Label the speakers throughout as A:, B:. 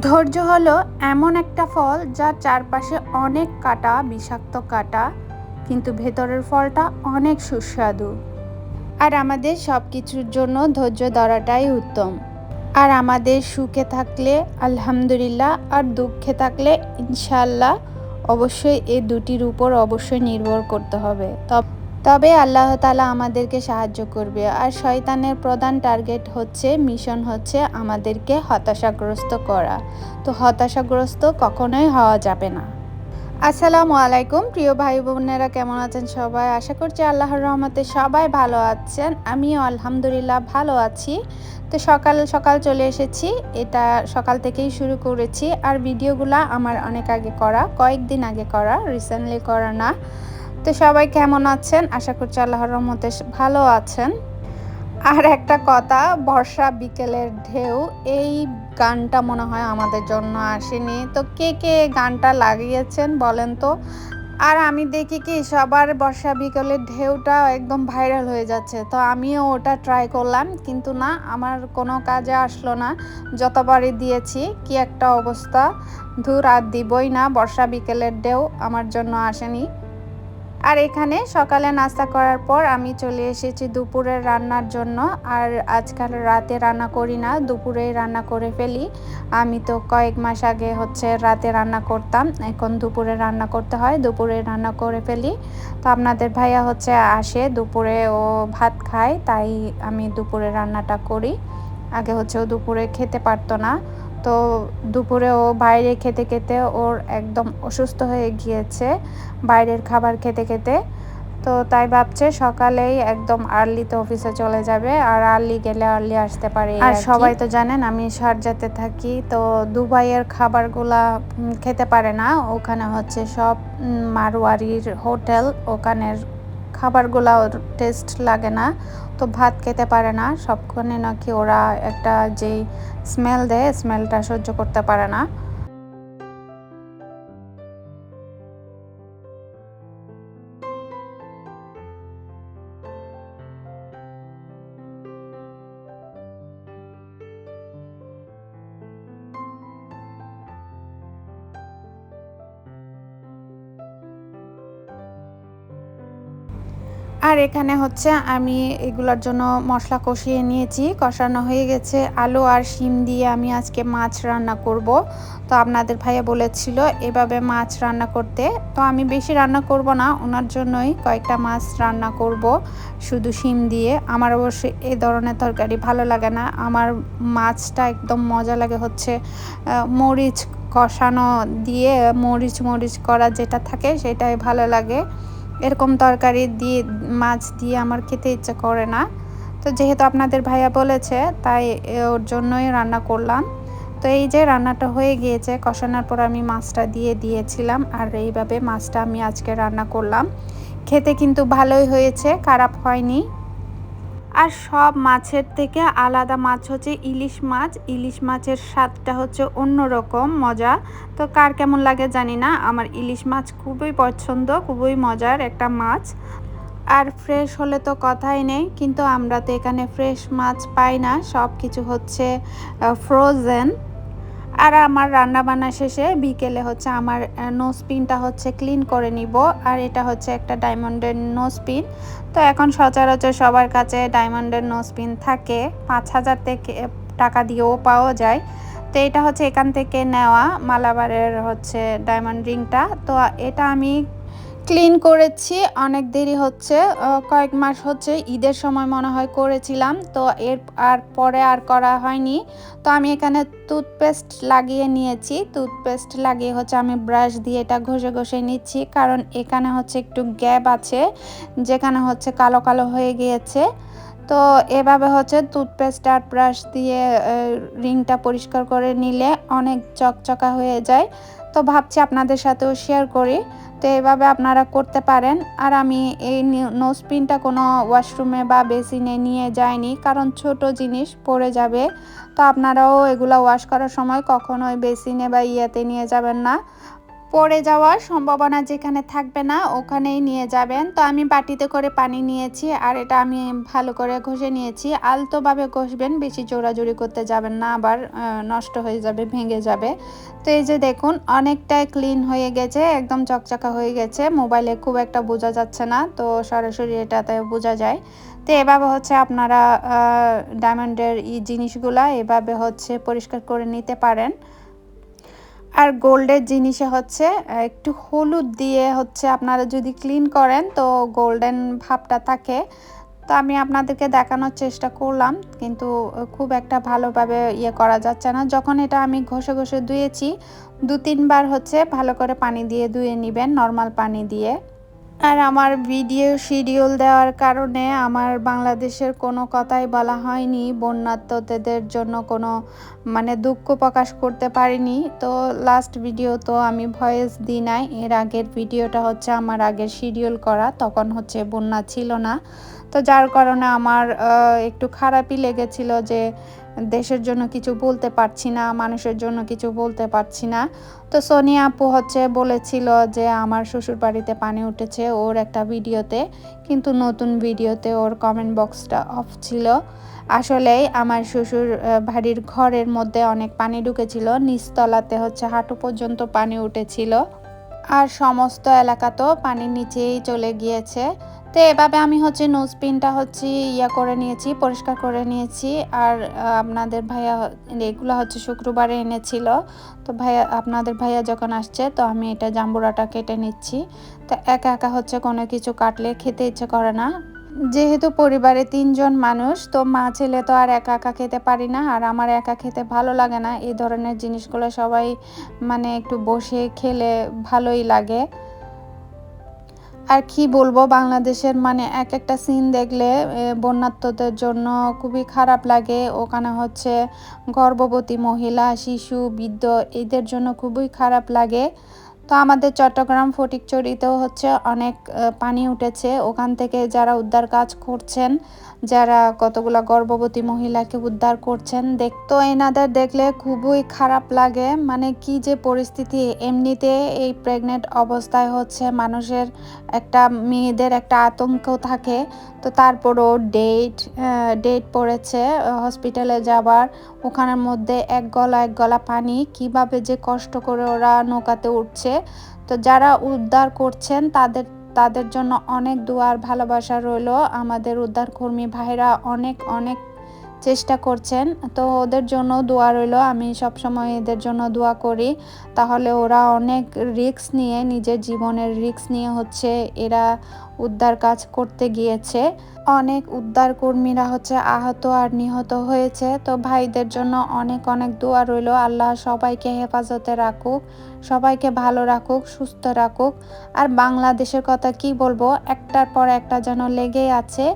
A: ধৈর্য হলো এমন একটা ফল যার চারপাশে অনেক কাটা, বিষাক্ত কাটা, কিন্তু ভেতরের ফলটা অনেক সুস্বাদু। আর আমাদের সব কিছুর জন্য ধৈর্য ধরাটাই উত্তম। আর আমাদের সুখে থাকলে, আলহামদুলিল্লাহ, আর দুঃখে থাকলে ইনশাল্লাহ অবশ্যই এই দুটির উপর অবশ্যই নির্ভর করতে হবে। তবে তবে আল্লাহ তালা আমাদেরকে সাহায্য করবে। আর শয়তানের প্রধান টার্গেট হচ্ছে, মিশন হচ্ছে আমাদেরকে হতাশাগ্রস্ত করা। তো হতাশাগ্রস্ত কখনোই হওয়া যাবে না। আসসালামু আলাইকুম। প্রিয় ভাই বোনেরা কেমন আছেন সবাই? আশা করছি আল্লাহর রহমতে সবাই ভালো আছেন। আমিও আলহামদুলিল্লাহ ভালো আছি। তো সকাল সকাল চলে এসেছি। এটা সকাল থেকেই শুরু করেছি। আর ভিডিওগুলো আমার অনেক আগে করা, কয়েকদিন আগে করা রিসেন্টলি করা না। তো সবাই কেমন আছেন? আশা করছি আল্লাহর রহমতে ভালো আছেন। আর একটা কথা, বর্ষা বিকেলের ঢেউ, এই গানটা মনে হয় আমাদের জন্য আসেনি। তো কে কে গানটা লাগিয়েছেন বলেন তো? আর আমি দেখি কি সবার বর্ষা বিকেলের ঢেউটা একদম ভাইরাল হয়ে যাচ্ছে। তো আমিও ওটা ট্রাই করলাম, কিন্তু না, আমার কোনো কাজে আসলো না। যতবারই দিয়েছি, কি একটা অবস্থা। ধুর আর দিবই না, বর্ষা বিকেলের ঢেউ আমার জন্য আসেনি। আর এখানে সকালে নাস্তা করার পর আমি চলে এসেছি দুপুরের রান্নার জন্য। আর আজকাল রাতে রান্না করি না, দুপুরেই রান্না করে ফেলি। আমি তো কয়েক মাস আগে হচ্ছে রাতে রান্না করতাম, এখন দুপুরে রান্না করতে হয়, দুপুরে রান্না করে ফেলি। তো আপনাদের ভাইয়া হচ্ছে আসে, দুপুরে ও ভাত খায়, তাই আমি দুপুরে রান্নাটা করি। আগে হচ্ছে ও দুপুরে খেতে পারতো না। তো দুপুরে ও বাইরে খেতে খেতে ওর একদম অসুস্থ হয়ে গিয়েছে বাইরের খাবার খেতে খেতে। তো তাই ভাবছে সকালেই একদম আর্লিতে অফিসে চলে যাবে আর আর্লি গেলে আর্লি আসতে পারে আর সবাই তো জানেন আমি শারজাতে থাকি তো দুবাইয়ের খাবারগুলা খেতে পারে না। ওখানে হচ্ছে সব মারোয়ারির হোটেল ওখানের খাবারগুলা টেস্ট লাগে না, তো ভাত খেতে পারে না। সবক্ষণে নাকি ওরা একটা যেই স্মেল দেয় স্মেলটা সহ্য করতে পারে না। আর এখানে হচ্ছে আমি এগুলোর জন্য মশলা কষিয়ে নিয়েছি, কষানো হয়ে গেছে। আলু আর শিম দিয়ে আমি আজকে মাছ রান্না করব। তো আপনাদের ভাইয়া বলেছিল এভাবে মাছ রান্না করতে। তো আমি বেশি রান্না করব না, ওনার জন্যই কয়েকটা মাছ রান্না করব শুধু শিম দিয়ে। আমার অবশ্যই এই ধরনের তরকারি ভালো লাগে না। আমার মাছটা একদম মজা লাগে হচ্ছে মরিচ কষানো দিয়ে মরিচ মরিচ করা যেটা থাকে সেটাই ভালো লাগে। এরকম তরকারি দিয়ে, মাছ দিয়ে আমার খেতে ইচ্ছে করে না। তো যেহেতু আপনাদের ভাইয়া বলেছে, তাই ওর জন্যই রান্না করলাম। তো এই যে রান্নাটা হয়ে গিয়েছে, কষানোর পর আমি মাছটা দিয়ে দিয়েছিলাম, আর এইভাবে মাছটা আমি আজকে রান্না করলাম। খেতে কিন্তু ভালোই হয়েছে, খারাপ হয়নি। আর সব মাছের থেকে আলাদা মাছ হচ্ছে ইলিশ মাছ। ইলিশ মাছের স্বাদটা হচ্ছে অন্যরকম, মজা। তো কার কেমন লাগে জানি না, আমার ইলিশ মাছ খুবই পছন্দ, খুবই মজার একটা মাছ। আর ফ্রেশ হলে তো কথাই নেই, কিন্তু আমরা তো এখানে ফ্রেশ মাছ পাই না সব কিছু হচ্ছে ফ্রোজেন আর আমার রান্না বান্না শেষে বিকেলে হচ্ছে আমার নোসপিনটা হচ্ছে ক্লিন করে নিব। আর এটা হচ্ছে একটা ডায়মন্ডের নোসপিন তো এখন সচরাচর সবার কাছে ডায়মন্ডের নোসপিন থাকে। পাঁচ হাজার থেকে টাকা দিয়েও পাওয়া যায়। তো এটা হচ্ছে এখান থেকে নেওয়া মালাবারের হচ্ছে ডায়মন্ড রিংটা তো এটা আমি ক্লিন করেছি, অনেক দেরি হচ্ছে কয়েক মাস হচ্ছে, ঈদের সময় মনে হয় করেছিলাম, তো এর আর পরে আর করা হয়নি। তো আমি এখানে টুথপেস্ট লাগিয়ে নিয়েছি টুথপেস্ট লাগিয়ে হচ্ছে আমি ব্রাশ দিয়ে এটা ঘষে ঘষে নিচ্ছি, কারণ এখানে হচ্ছে একটু গ্যাপ আছে, যেখানে হচ্ছে কালো কালো হয়ে গিয়েছে। তো এভাবে হচ্ছে টুথপেস্ট আর ব্রাশ দিয়ে রিংটা পরিষ্কার করে নিলে অনেক চকচকা হয়ে যায়। তো ভাবছি আপনাদের সাথেও শেয়ার করি। তো এভাবে আপনারা করতে পারেন। আর আমি এই নোজপিনটা কোনো ওয়াশরুমে বা বেসিনে নিয়ে যাইনি, কারণ ছোট জিনিস পড়ে যাবে। তো আপনারাও এগুলো ওয়াশ করার সময় কখনোই বেসিনে বা ইয়েতে নিয়ে যাবেন না। পড়ে যাওয়ার সম্ভাবনা যেখানে থাকবে না, ওখানেই নিয়ে যাবেন। তো আমি বাটিতে করে পানি নিয়েছি আর এটা আমি ভালো করে ঘষে নিয়েছি। আলতোভাবে ঘষবেন, বেশি জোরাজুরি করতে যাবেন না, আবার নষ্ট হয়ে যাবে, ভেঙে যাবে। তো এই যে দেখুন, অনেকটাই ক্লিন হয়ে গেছে, একদম চকচকা হয়ে গেছে। মোবাইলে খুব একটা বোঝা যাচ্ছে না, তো সরাসরি এটাতে বোঝা যায়। তো এভাবে হচ্ছে আপনারা ডায়মন্ডের এই জিনিসগুলা এভাবে হচ্ছে পরিষ্কার করে নিতে পারেন। আর গোল্ডের জিনিসে হচ্ছে একটু হলুদ দিয়ে হচ্ছে আপনারা যদি ক্লিন করেন তো গোল্ডেন ভাবটা থাকে। তো আমি আপনাদেরকে দেখানোর চেষ্টা করলাম, কিন্তু খুব একটা ভালোভাবে ইয়ে করা যাচ্ছে না। যখন এটা আমি ঘষে ঘষে ধুয়েছি দু তিনবার হচ্ছে ভালো করে পানি দিয়ে ধুয়ে নেবেন নর্মাল পানি দিয়ে। আর আমার ভিডিও শিডিউল দেওয়ার কারণে আমার বাংলাদেশের কোনো কথাই বলা হয়নি। বন্যাত্মদের জন্য কোনো মানে দুঃখ প্রকাশ করতে পারিনি। তো লাস্ট ভিডিও তো আমি ভয়েস দিই নাই। এর আগের ভিডিওটা হচ্ছে আমার আগের শিডিউল করা। তখন হচ্ছে বন্যা ছিল না। তো যার কারণে আমার একটু খারাপই লেগেছিল যে দেশের জন্য কিছু বলতে পারছি না, মানুষের জন্য কিছু বলতে পারছি না। তো সোনিয়া আপু হচ্ছে বলেছিল যে আমার শ্বশুর বাড়িতে পানি উঠেছে ওর একটা ভিডিওতে, কিন্তু নতুন ভিডিওতে ওর কমেন্ট বক্সটা অফ ছিল। আসলেই আমার শ্বশুর বাড়ির ঘরের মধ্যে অনেক পানি ঢুকেছিল, নিচতলাতে হচ্ছে হাঁটু পর্যন্ত পানি উঠেছিল। আর সমস্ত এলাকা তো পানির নিচেই চলে গিয়েছে। তো এভাবে আমি হচ্ছে নোজ পিনটা হচ্ছে ইয়া করে নিয়েছি, পরিষ্কার করে নিয়েছি। আর আপনাদের ভাইয়া এগুলো হচ্ছে শুক্রবারে এনেছিল। তো ভাইয়া, আপনাদের ভাইয়া যখন আসছে, তো আমি এটা জাম্বুরাটা কেটে নিচ্ছি। তো একা একা হচ্ছে কোনো কিছু কাটলে খেতে ইচ্ছে করে না। যেহেতু পরিবারে তিনজন মানুষ, তো মা ছেলে তো আর একা একা খেতে পারি না। আর আমার একা খেতে ভালো লাগে না। এই ধরনের জিনিসগুলো সবাই মানে একটু বসে খেলে ভালোই লাগে। আর কি বলব, বাংলাদেশের মানে এক একটা সিন দেখলে বন্যাত্মদের জন্য খুবই খারাপ লাগে। ওখানে হচ্ছে গর্ভবতী মহিলা, শিশু, বৃদ্ধ, এদের জন্য খুবই খারাপ লাগে। তো আমাদের চট্টগ্রাম ফটিকচুরিতেও হচ্ছে অনেক পানি উঠেছে। ওখান থেকে যারা উদ্ধার কাজ করছেন যারা কতগুলা গর্ভবতী মহিলাকে উদ্ধার করছেন, দেখতো এনাদের দেখলে খুবই খারাপ লাগে। মানে কি যে পরিস্থিতি, এমনিতে এই প্রেগনেন্ট অবস্থায় হচ্ছে মানুষের একটা মেয়েদের একটা আতঙ্ক থাকে। তো তারপরও ডেট ডেট পড়েছে হসপিটালে যাবার, ওখানের মধ্যে এক গলা এক গলা পানি, কীভাবে যে কষ্ট করে ওরা নৌকাতে উঠছে। তো যারা উদ্ধার করছেন, তাদের তাদের জন্য অনেক দুয়ার ভালোবাসা রইল। আমাদের উদ্ধারকর্মী ভাইরা অনেক অনেক চেষ্টা করছেন। তো ওদের জন্য দোয়া রইল। আমি সবসময় এদের জন্য দোয়া করি। তাহলে ওরা অনেক রিক্স নিয়ে, নিজের জীবনের রিক্স নিয়ে হচ্ছে এরা উদ্ধার কাজ করতে গিয়েছে। অনেক উদ্ধার কর্মীরা হচ্ছে আহত আর নিহত হয়েছে। তো ভাইদের জন্য অনেক অনেক দোয়া রইল। আল্লাহ সবাইকে হেফাজতে রাখুক, সবাইকে ভালো রাখুক, সুস্থ রাখুক। আর বাংলাদেশের কথা কি বলব? একটার পর একটা যেন লেগেই আছে।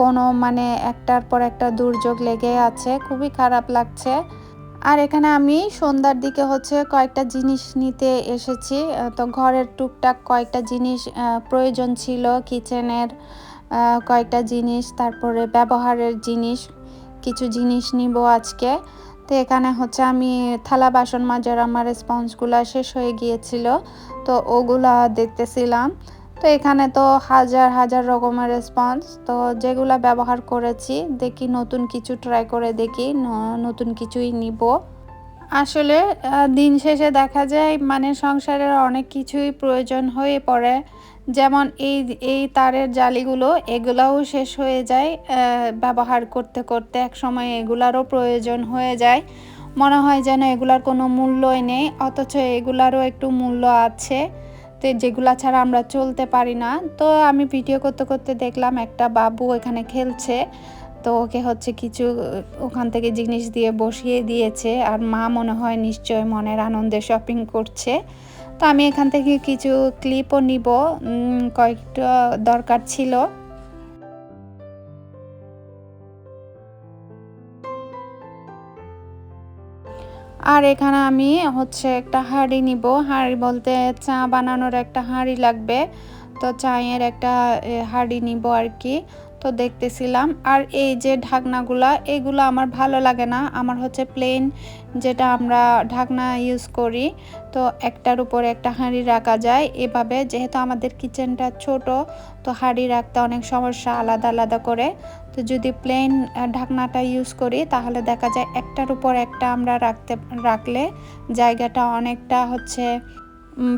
A: কোনো মানে একটার পর একটা দুর্যোগ লেগে আছে, খুবই খারাপ লাগছে। আর এখানে আমি সন্ধ্যার দিকে হচ্ছে কয়েকটা জিনিস নিতে এসেছি। তো ঘরের টুকটাক কয়েকটা জিনিস প্রয়োজন ছিল, কিচেনের কয়েকটা জিনিস, তারপরে ব্যবহারের জিনিস, কিছু জিনিস নিব আজকে। তো এখানে হচ্ছে আমি থালা বাসন মাজার আমার স্পঞ্জগুলো শেষ হয়ে গিয়েছিল, তো ওগুলা দেখতেছিলাম। তো এখানে তো হাজার হাজার রকমের রেসপন্স তো যেগুলো ব্যবহার করেছি, দেখি নতুন কিছু ট্রাই করে দেখি নতুন কিছুই নিব। আসলে দিন শেষে দেখা যায় মানে সংসারের অনেক কিছুই প্রয়োজন হয়ে পড়ে। যেমন এই এই তারের জালিগুলো, এগুলাও শেষ হয়ে যায় ব্যবহার করতে করতে এক সময় এগুলারও প্রয়োজন হয়ে যায়। মনে হয় যেন এগুলার কোনো মূল্যই নেই, অথচ এগুলারও একটু মূল্য আছে। তো যেগুলা ছাড়া আমরা চলতে পারি না। তো আমি ভিডিও করতে করতে দেখলাম একটা বাবু এখানে খেলছে। তো ওকে হচ্ছে কিছু, ওখান থেকে জিনিস দিয়ে বসিয়ে দিয়েছে। আর মা মনে হয় নিশ্চয় মনের আনন্দে শপিং করছে। তো আমি এখান থেকে কিছু ক্লিপও নিব। কয়েকটা দরকার ছিল। আর এখানে আমি হচ্ছে একটা হাঁড়ি নিব। হাঁড়ি বলতে চা বানানোর একটা হাঁড়ি লাগবে। তো চায়ের একটা হাঁড়ি নিব আর কি। তো দেখতেছিলাম। আর এই যে ঢাকনাগুলা, এগুলো আমার ভালো লাগে না। আমার হচ্ছে প্লেন যেটা আমরা ঢাকনা ইউজ করি, তো একটার উপরে একটা হাঁড়ি রাখা যায়। এভাবে যেহেতু আমাদের কিচেনটা ছোট, তো হাঁড়ি রাখতে অনেক সমস্যা আলাদা আলাদা করে। তো যদি প্লেন ঢাকনাটা ইউজ করি, তাহলে দেখা যায় একটার উপর একটা আমরা রাখতে, রাখলে জায়গাটা অনেকটা হচ্ছে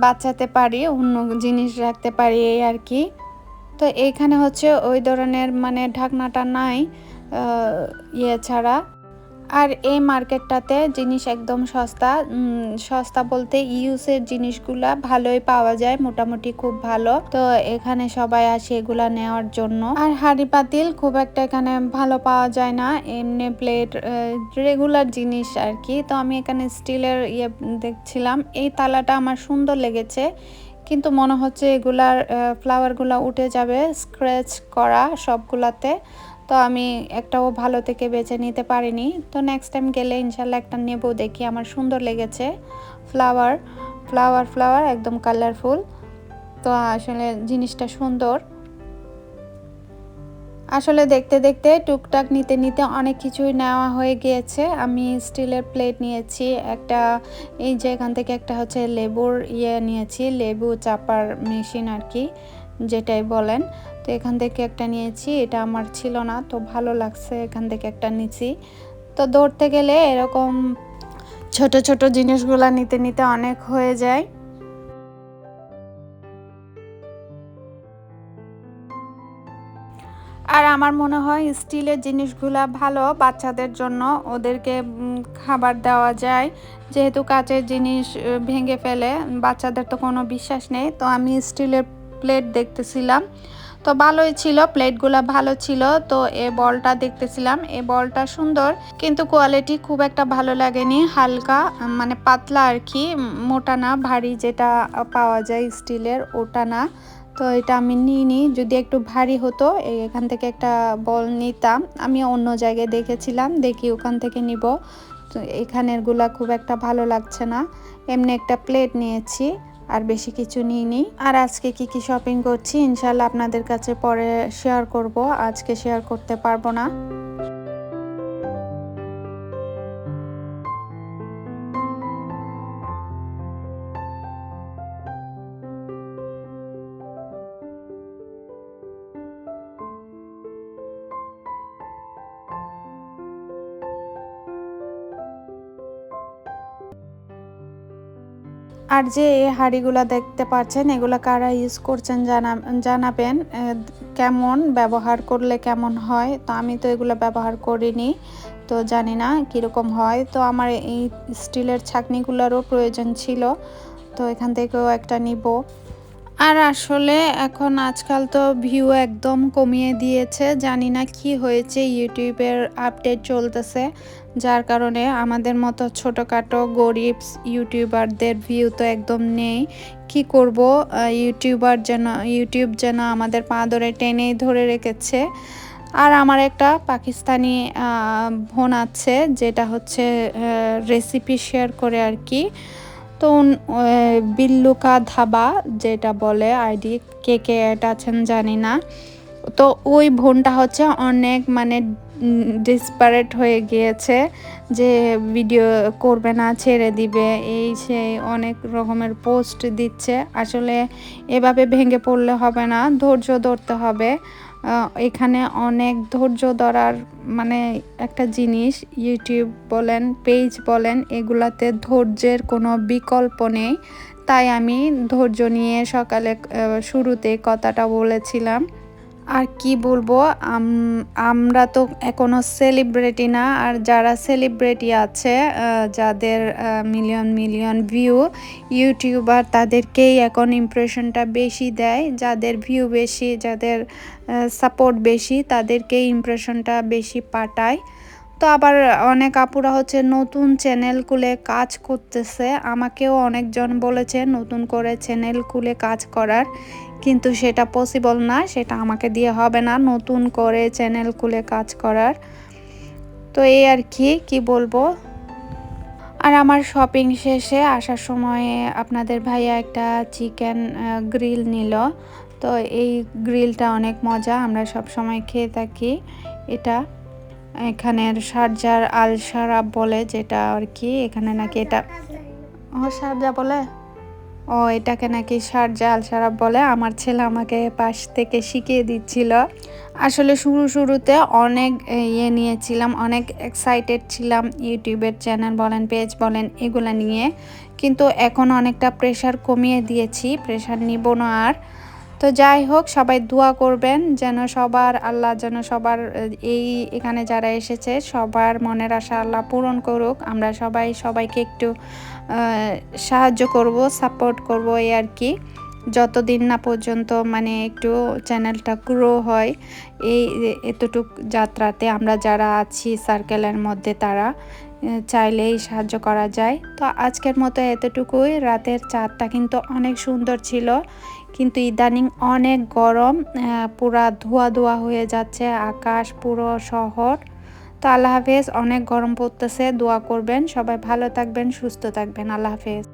A: বাঁচাতে পারি, অন্য জিনিস রাখতে পারি এই আর কি। তো এইখানে হচ্ছে ওই ধরনের মানে ঢাকনাটা নাই ইয়ে ছাড়া। আর এই মার্কেটটাতে জিনিস একদম সস্তা সস্তা বলতে ইউজের জিনিসগুলা ভালোই পাওয়া যায়, মোটামুটি খুব ভালো। তো এখানে সবাই আসে এগুলা নেওয়ার জন্য। আর হাড়ি পাতিল খুব একটা এখানে ভালো পাওয়া যায় না, এমনি প্লেট রেগুলার জিনিস আর কি। তো আমি এখানে স্টিলের ইয়ে দেখছিলাম, এই তালাটা আমার সুন্দর লেগেছে। কিন্তু মনে হচ্ছে এগুলার ফ্লাওয়ারগুলো উঠে যাবে স্ক্র্যাচ করা সবগুলাতে। তো আমি একটাও ভালো থেকে বেছে নিতে পারিনি। তো নেক্সট টাইম গেলে ইনশাল্লাহ একটা নেব দেখি, আমার সুন্দর লেগেছে ফ্লাওয়ার ফ্লাওয়ার ফ্লাওয়ার একদম কালারফুল তো আসলে জিনিসটা সুন্দর। আসলে দেখতে দেখতে টুকটাক নিতে নিতে অনেক কিছুই নেওয়া হয়ে গিয়েছে। আমি স্টিলের প্লেট নিয়েছি, একটা এই যে এখান থেকে একটা হচ্ছে লেবুর ইয়ে নিয়েছি, লেবু চাপার মেশিন আর কি যেটাই বলেন। তো এখান থেকে একটা নিয়েছি, এটা আমার ছিল না, তো ভালো লাগছে এখান থেকে একটা নিছি। তো ধরতে গেলে এরকম ছোট ছোট জিনিসগুলা নিতে নিতে অনেক হয়ে যায়। আর আমার মনে হয় স্টিলের জিনিসগুলা ভালো বাচ্চাদের জন্য, ওদেরকে খাবার দেওয়া যায়। যেহেতু কাচের জিনিস ভেঙে ফেলে, বাচ্চাদের তো কোনো বিশ্বাস নেই। তো আমি স্টিলের প্লেট দেখতেছিলাম। তো ভালোই ছিল, প্লেটগুলা ভালো ছিল। তো এ বলটা দেখতেছিলাম, এ বলটা সুন্দর, কিন্তু কোয়ালিটি খুব একটা ভালো লাগেনি। হালকা মানে পাতলা আর কি মোটা না, ভারী যেটা পাওয়া যায় স্টিলের, ওটা না। তো এটা আমি নিইনি। যদি একটু ভারী হতো এখান থেকে একটা বল নিতাম। আমি অন্য জায়গায় দেখেছিলাম, দেখি ওখান থেকে নিব। তো এখানেরগুলা খুব একটা ভালো লাগছে না। এমনি একটা প্লেট নিয়েছি, আর বেশি কিছু নিইনি। আর আজকে কি কি শপিং করছি ইনশাল্লাহ আপনাদের কাছে পরে শেয়ার করব। আজকে শেয়ার করতে পারব না। আর যে এই হাঁড়িগুলো দেখতে পাচ্ছেন, এগুলো কারা ইউজ করছেন জানা জানাবেন কেমন ব্যবহার করলে কেমন হয়। তো আমি তো এগুলো ব্যবহার করিনি, তো জানি না কীরকম হয়। তো আমার এই স্টিলের ছাকনিগুলোরও প্রয়োজন ছিল, তো এখান থেকেও একটা নিব। আর আসলে এখন আজকাল তো ভিউ একদম কমিয়ে দিয়েছে, জানি না কি হয়েছে, ইউটিউবের আপডেট চলতেছে। যার কারণে আমাদের মতো ছোটোখাটো গরিব ইউটিউবারদের ভিউ তো একদম নেই। কি করব ইউটিউবার যেন, ইউটিউব যেন আমাদের পা ধরে টেনেই ধরে রেখেছে। আর আমার একটা পাকিস্তানি বোন আছে, যেটা হচ্ছে রেসিপি শেয়ার করে আর কি। তো বিল্লুকা ধাবা যেটা বলে, আইডি কে কে এটা আছেন জানি না। তো ওই বোনটা হচ্ছে অনেক মানে ডিসপারেট হয়ে গিয়েছে যে ভিডিও করবে না, ছেড়ে দিবে, এই সেই অনেক রকমের পোস্ট দিচ্ছে। আসলে এভাবে ভেঙে পড়লে হবে না, ধৈর্য ধরতে হবে। এখানে অনেক ধৈর্য ধরার মানে একটা জিনিস ইউটিউব বলেন পেজ বলেন, এগুলাতে ধৈর্যের কোনো বিকল্প নেই। তাই আমি ধৈর্য নিয়ে সকালে শুরুতে কথাটা বলেছিলাম। আর কি বলব আমরা তো এখনও সেলিব্রিটি না, আর যারা সেলিব্রিটি আছে যাদের মিলিয়ন মিলিয়ন ভিউ ইউটিউবার তাদেরকেই এখন ইমপ্রেশনটা বেশি দেয়। যাদের ভিউ বেশি, যাদের সাপোর্ট বেশি, তাদেরকেই ইমপ্রেশনটা বেশি পাঠায়। তো আবার অনেক আপুরা হচ্ছে নতুন চ্যানেল খুলে কাজ করতেছে। আমাকেও অনেকজন বলেছে নতুন করে চ্যানেল খুলে কাজ করার। কিন্তু সেটা পসিবল না, সেটা আমাকে দিয়ে হবে না নতুন করে চ্যানেল খুলে কাজ করার। তো এই আর কি কি বলব? আর আমার শপিং শেষে আসার সময় আপনাদের ভাইয়া একটা চিকেন গ্রিল নিল। তো এই গ্রিলটা অনেক মজা, আমরা সব সময় খেয়ে থাকি এটা। এখানের সারজার আল সারাব বলে যেটা আর কি, এখানে নাকি এটা ও সারজা বলে? ও, এটাকে নাকি শারজা আল সারাব বলে আমার ছেলে আমাকে পাশ থেকে শিখিয়ে দিচ্ছিল। আসলে শুরু শুরুতে অনেক ইয়ে নিয়েছিলাম, অনেক এক্সাইটেড ছিলাম ইউটিউবের চ্যানেল বলেন পেজ বলেন, এগুলো নিয়ে। কিন্তু এখন অনেকটা প্রেশার কমিয়ে দিয়েছি প্রেশার নিব না আর। তো যাই হোক, সবাই দোয়া করবেন যেন সবার আল্লাহ যেন সবার, এই এখানে যারা এসেছে, সবার মনের আশা আল্লাহ পূরণ করুক। আমরা সবাই সবাইকে একটু সাহায্য করব সাপোর্ট করব এই আর কি। যতদিন না পর্যন্ত মানে একটু চ্যানেলটা গ্রো হয়, এই এতটুক যাত্রাতে আমরা যারা আছি সার্কেলের মধ্যে তারা চাইলেই সাহায্য করা যায়। তো আজকের মতো এতটুকুই। রাতের চাঁদটা কিন্তু অনেক সুন্দর ছিল, কিন্তু ইদানিং অনেক গরম পুরা ধোয়া ধোয়া হয়ে যাচ্ছে, আকাশ পুরো শহর। তো আল্লাহ হাফেজ, অনেক গরম পড়তেছে, দোয়া করবেন। সবাই ভালো থাকবেন, সুস্থ থাকবেন। আল্লাহ হাফেজ।